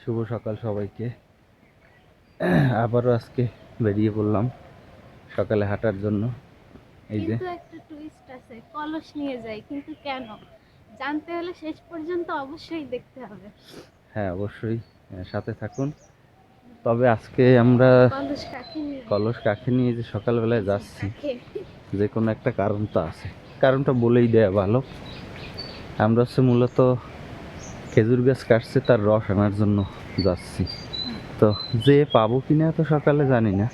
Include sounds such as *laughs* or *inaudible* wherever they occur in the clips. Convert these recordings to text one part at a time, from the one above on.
শুভ সকাল সবাইকে। আবারও আজকে বেরিয়ে পড়লাম সকালে হাঁটার জন্য। এই যে। একটা টুইস্ট আছে কলস নিয়ে যায় কিন্তু কেন? জানতে হলে শেষ পর্যন্ত অবশ্যই দেখতে হবে। হ্যাঁ অবশ্যই সাথে থাকুন। তবে আজকে আমরা কলস কাকে নিয়ে কলস কাকে নিয়ে যে সকালবেলায় যাচ্ছি যে কোনো একটা কারণ তো আছে। কারণটা বলেই দেয়া ভালো। আমরা হচ্ছে মূলত খেজুর গাছ কাটছে তার রস আনার জন্য যাচ্ছি। তো যে পাবো কিনা তো সকালে জানি না।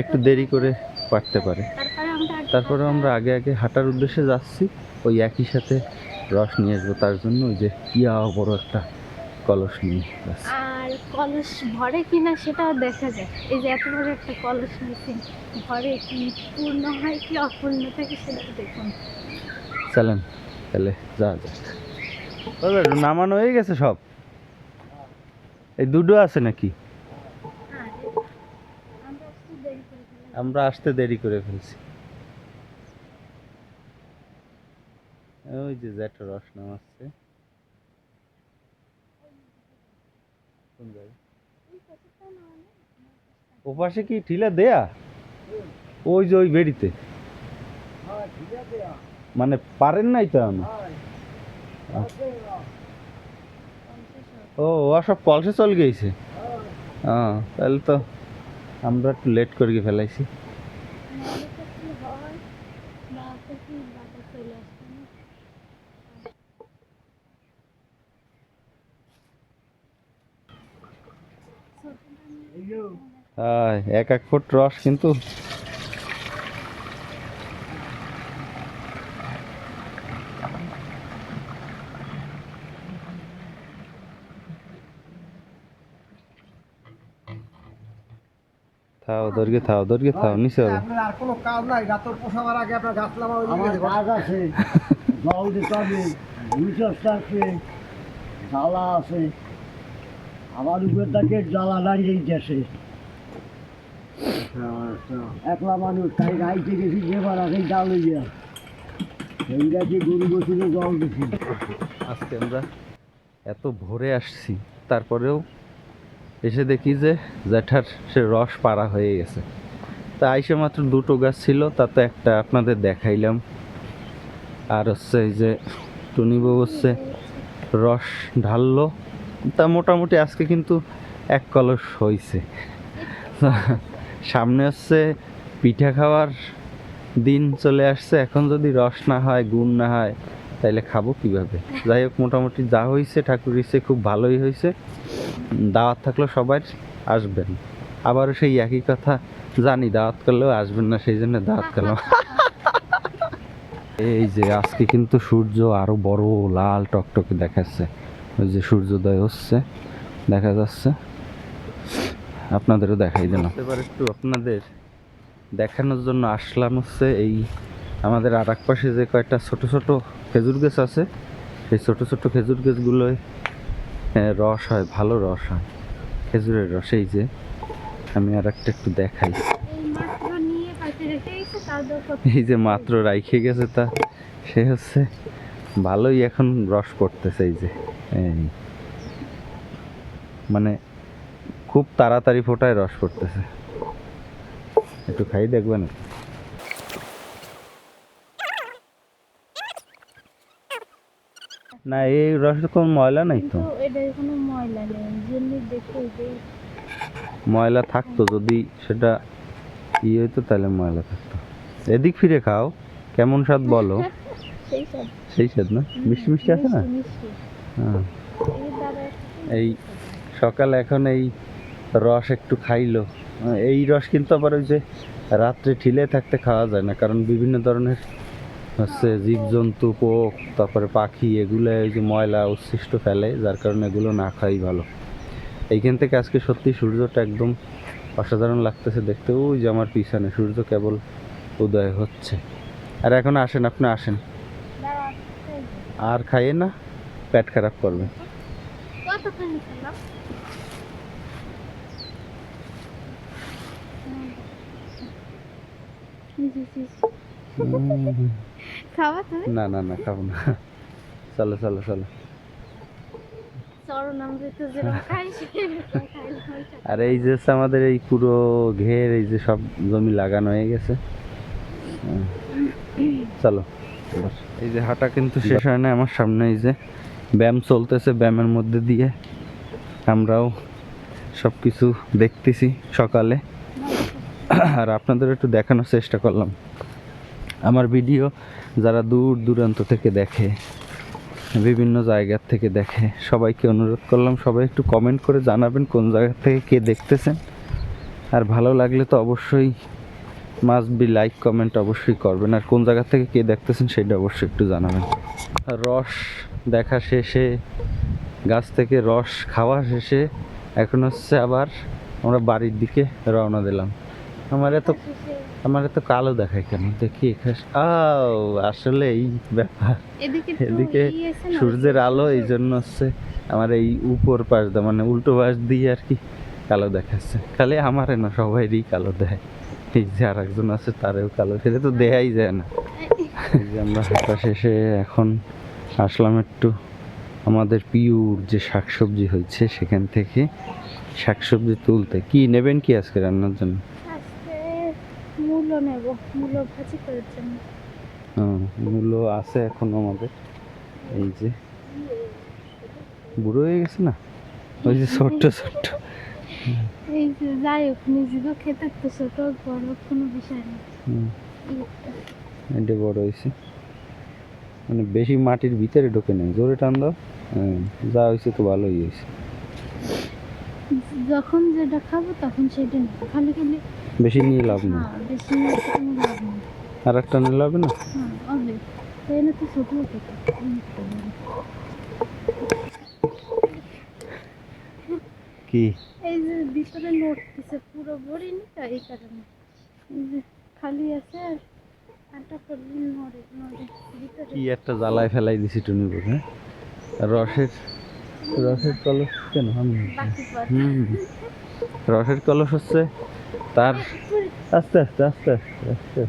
একটু দেরি করে পারতে পারে। তারপরে আমরা আগে আগে হাঁটার উদ্দেশ্যে যাচ্ছি। ওই একই সাথে রস নিয়ে আসব তার জন্য। ওই যে ইয়া বড় একটা কলস নিয়ে যাচ্ছি। আর কলস ভরে কিনা সেটাও দেখা যায় এই যে এত বড় একটা কলস নিয়েছেন ভরে কি পূর্ণ হয় কি অপূর্ণ থাকে সেটা দেখুন। চলেন তাহলে যা যাক। নামানো হয়ে গেছে সব? এই দুটো আছে নাকি? আমরা আসতে দেরি করে ফেলছি। ওই যে জ্যাঠা রস নামাচ্ছে? ওপাশে কি ঠিলা দেয়া? ওই যে ওই বেড়িতে। মানে পারেন নাই তো আমি ও ও সব কলসে চল গেছে হ্যাঁ তাহলে তো আমরা একটু লেট করে গিয়ে ফেলাইছি। এক এক ফুট রস কিন্তু। থাও দর্গে থাও দর্গে থাও নিচে হবে আর কোনো কাজ নাই গাতর পোষাবার আগে আপনার গাছ লাগানো আমার কাজ আছে জল দিতে হবে রিচার্জ আছে জ্বালা আছে। আমার উপর থেকে জ্বালা দাঁড়িয়ে গেছে। একলা মানুষ তাই গাইতে গেছি যেবার আগে জাল হইয়া। সেই গাছে গরু বসিলে জল দিছি। আজকে আমরা এত ভোরে আসছি তারপরেও এসে দেখি যে জ্যাঠার সে রস পাড়া হয়ে গেছে। তা আইসে মাত্র দুটো গাছ ছিল, তাতে একটা আপনাদের দেখাইলাম। আর হচ্ছে এই যে টুনিবু হচ্ছে রস ঢাললো। তা মোটামুটি আজকে কিন্তু এক কলস হয়েছে সামনে হচ্ছে পিঠা খাওয়ার দিন চলে আসছে। এখন যদি রস না হয়, গুড় না হয় তাইলে খাব কীভাবে? যাই হোক, মোটামুটি যা হয়েছে ঠাকুর ইচ্ছে খুব ভালোই হয়েছে দাওয়াত থাকলেও সবাই আসবেন। আবারও সেই একই কথা, জানি দাওয়াত করলেও আসবেন না, সেই জন্য দাওয়াত করলাম। *laughs* এই যে আজকে কিন্তু সূর্য আরও বড় লাল টকটকে দেখাচ্ছে। ওই যে সূর্যোদয় হচ্ছে, দেখা যাচ্ছে। আপনাদেরও দেখাই দিলাম। এবার একটু আপনাদের দেখানোর জন্য আসলাম হচ্ছে এই আমাদের আর পাশে যে কয়েকটা ছোট ছোট খেজুর গাছ আছে। এই ছোট ছোট খেজুর গাছগুলোয় রস হয় ভালো রস হয়। খেজুরের রস এই যে আমি আর একটা একটু দেখাই। এই যে মাত্র রাইখে গেছে তা সে হচ্ছে ভালোই এখন রস করতেছে এই যে এই। মানে খুব তাড়াতাড়ি ফোটায় রস করতেছে একটু খাই দেখবেন। না এই রসে কোনো ময়লা নাই তো? এটা কোনো ময়লা নেই জন্য দেখে যে ময়লা থাকতো যদি সেটা ই হইতো তাহলে ময়লা থাকতো। এদিক ফিরে খাও কেমন স্বাদ বলো? *laughs* সেই সব সেই স্বাদ না? মিষ্টি মিষ্টি আছে না? হ্যাঁ। এই সকালে এখন এই রস একটু খাইলো। এই রস কিন্তু আবার ওই যে রাত্রে ঠিলে থাকতে খাওয়া যায় না কারণ বিভিন্ন ধরনের হচ্ছে জীবজন্তু পোক তারপরে পাখি এগুলো ওই যে ময়লা উচ্ছিষ্ট ফেলে যার কারণে এগুলো না খাই ভালো। এইখান থেকে আজকে সত্যি সূর্যটা একদম অসাধারণ লাগতেছে দেখতে। ওই যে আমার পিছনে সূর্য কেবল উদয় হচ্ছে। আর এখন আসেন আপনি আসেন। আর খাইয়ে না পেট খারাপ করবে খাওয়া তুমি? না না না খাব না। চলো চলো চলো। আর এই যে আমাদের এই পুরো ঘের এই যে সব জমি লাগানো হয়ে গেছে। চলো এই যে হাঁটা কিন্তু শেষ হয় না আমার সামনে এই যে ব্যায়াম চলতেছে ব্যায়ামের মধ্যে দিয়ে আমরাও সব কিছু দেখতেছি সকালে। আর আপনাদের একটু দেখানোর চেষ্টা করলাম। আমার ভিডিও যারা দূর দূরান্ত থেকে দেখে, বিভিন্ন জায়গার থেকে দেখে, সবাইকে অনুরোধ করলাম, সবাই একটু কমেন্ট করে জানাবেন কোন জায়গা থেকে কে দেখতেছেন। আর ভালো লাগলে তো অবশ্যই মাস্ট বি লাইক কমেন্ট অবশ্যই করবেন। আর কোন জায়গা থেকে কে দেখতেছেন সেটা অবশ্যই একটু জানাবেন। রস দেখা শেষে, গাছ থেকে রস খাওয়া শেষে, এখন হচ্ছে আবার আমরা বাড়ির দিকে রওনা দিলাম। আমার এত আমার তো কালো দেখায় কেন? দেখি এখানে আও আসলে এই ব্যাপার। এদিকে সূর্যের আলো এই জন্য হচ্ছে আমার এই উপর পাশ দিয়ে মানে উল্টো পাশ দিয়ে আর কি কালো দেখাচ্ছে। খালি আমারে না সবাইরই কালো দেয় এই যে আর একজন আছে তারেও কালো। সেটা তো দেয়াই যায় না। এই যে আমরা হাঁটা শেষে এখন আসলাম একটু আমাদের পিউর যে শাকসবজি হয়েছে সেখান থেকে শাকসবজি তুলতে। কি নেবেন কি আজকে রান্নার জন্য? মূলো নেব মূলো ভাজি করার জন্য। মূলো আছে এখন আমাদের। এই যে বুড়ো হয়ে গেছে না? ওই যে ছোট্ট ছোট্ট। এই যে যাই হোক নিজেকেও খেতে তো ছোট বড় কোনো বিষয় না। হুম, এটা বড় হয়েছে। মানে বেশি মাটির ভিতরে ঢোকে নেই। জোরে টান দাও। হ্যাঁ, যা হয়েছে তো ভালোই হয়েছে। যখন যেটা খাব তখন সেটা খালি খালি বেশি নিয়ে লাভ নেই। হ্যাঁ বেশি নিয়ে লাভ আর একটা নিলে হবে। না হ্যাঁ হতে কি? এই যে ভিতরে নোট দিছে পুরো ভরিনি তো এই কারণে। খালি আছে আর আটা করলে নড়ে নড়ে ভিতরে। কি একটা জ্বালায় ফেলাই দিছি টুনি হ্যাঁ রসের রসের কলস কেন? আমি হুম। রসের কলস হচ্ছে তার আস্তে আস্তে আস্তে আস্তে আস্তে।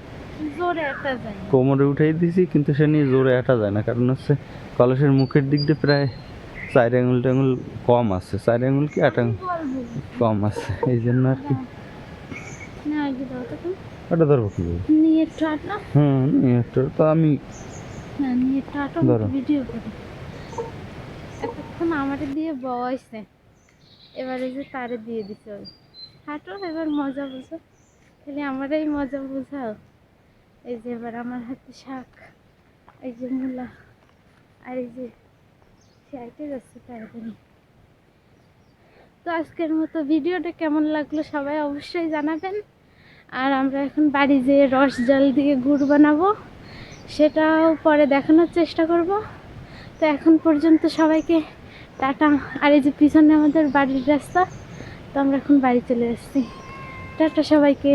কোমরে উঠাই দিছি কিন্তু সে নিয়ে জোরে আটা যায় না কারণ হচ্ছে কলসের মুখের দিক দিয়ে প্রায় চার আঙুল টাঙুল কম আছে। চার আঙুল কি আট আঙুল? কম আছে এই জন্য আর কি। ওটা ধরবো কি বলব? নিয়ে হুম একটু তো আমি হ্যাঁ নিয়ে ধরো। এতক্ষণ আমারে দিয়ে বয়সে এবারে যে তারে দিয়ে দিছে ওই। হাঁটো, এবার মজা বুঝো। খালি আমারই মজা বুঝাও। এই যে এবার আমার হাতে শাক, এই যে মূলা, আর এই যে শাইটে যাচ্ছে তাড়াতাড়ি। তো আজকের মতো ভিডিওটা কেমন লাগল সবাই অবশ্যই জানাবেন। আর আমরা এখন বাড়ি যেয়ে রস জল দিয়ে গুড় বানাবো, সেটাও পরে দেখানোর চেষ্টা করব। তো এখন পর্যন্ত সবাইকে টাটা। আর এই যে পিছনে আমাদের বাড়ির রাস্তা তো আমরা এখন বাড়ি চলে আসছি। টাটা সবাইকে।